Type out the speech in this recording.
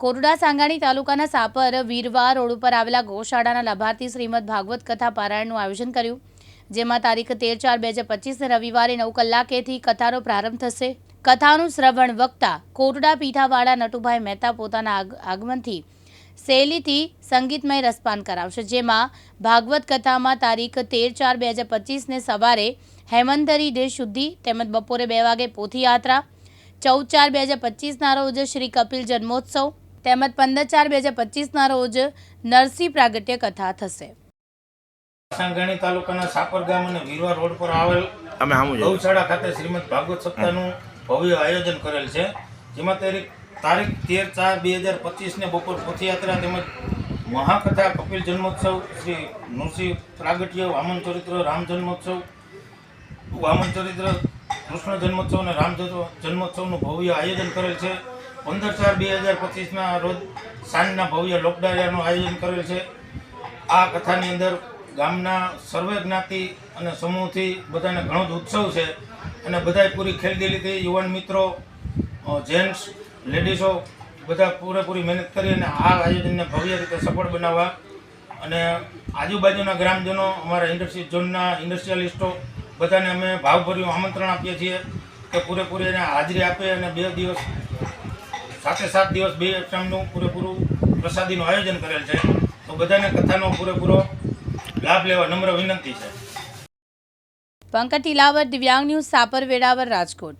કોરડા સાંગાણી તાલુકાના સાપર વીરવા રોડ ઉપર આવેલા ગૌશાળાના લાભાર્થી શ્રીમદ ભાગવત કથા પારાયણનું આયોજન કર્યું. જેમાં તારીખ તેર ચાર બે હજાર પચીસને રવિવારે નવ કલાકેથી કથાનો પ્રારંભ થશે. કથાનું શ્રવણ વક્તા કોરડા પીઠાવાળા નટુભાઈ મહેતા પોતાના આગમનથી શૈલીથી સંગીતમય રસપાન કરાવશે. જેમાં ભાગવત કથામાં તારીખ તેર ચાર બે હજાર પચીસને સવારે હેમંતરી ડે શુદ્ધિ, તેમજ બપોરે બે વાગે પોથીયાત્રા, ચૌદ ચાર બે હજાર પચીસના રોજ શ્રી કપિલ જન્મોત્સવ તેમજ પંદર ચાર બે હજાર પચીસના રોજ નરસિંહ પ્રાગટ્ય કથા થશે. સાંગાણી તાલુકાના સાપર ગામ અને વીરવા રોડ પર આવેલ અમે ગૌશાળા ખાતે શ્રીમદ ભાગવત સપ્તાહનું ભવ્ય આયોજન કરેલ છે. જેમાં તારીખ તારીખ તેર ચાર બે હજાર પચીસને બપોર પથયાત્રા તેમજ મહાકથા કપિલ જન્મોત્સવ શ્રી નૃસિંહ પ્રાગટ્ય વામન ચરિત્ર રામ જન્મોત્સવ વામન ચરિત્ર કૃષ્ણ જન્મોત્સવ અને રામ જન્મોત્સવનું ભવ્ય આયોજન કરેલ છે. પંદર ચાર બે હજાર પચીસના રોજ સાંજના ભવ્ય લોકડાયરાનું આયોજન કરેલ છે. આ કથાની અંદર ગામના સર્વે જ્ઞાતિ અને સમૂહથી બધાને ઘણો જ ઉત્સવ છે અને બધાય પૂરી ખેલદિલીથી યુવાન મિત્રો જેન્ટ્સ લેડીઝો બધા પૂરેપૂરી મહેનત કરી અને આ આયોજનને ભવ્ય રીતે સફળ બનાવવા અને આજુબાજુના ગ્રામજનો, અમારા ઇન્ડસ્ટ્રી ઝોનના ઇન્ડસ્ટ્રીયાલિસ્ટો બધાને અમે ભાવભર્યું આમંત્રણ આપીએ છીએ કે પૂરેપૂરી એને હાજરી આપે અને બે દિવસ સાતે સાત દિવસ બે ટાઈમનું પૂરેપૂરું પ્રસાદીનું આયોજન કરેલ છે. તો બધાને કથાનો પૂરેપૂરો લાભ લેવા નમ્ર વિનંતી છે. પંકજ ટીલાવર દિવ્યાંગ ન્યૂઝ સાપર વેરાવર રાજકોટ.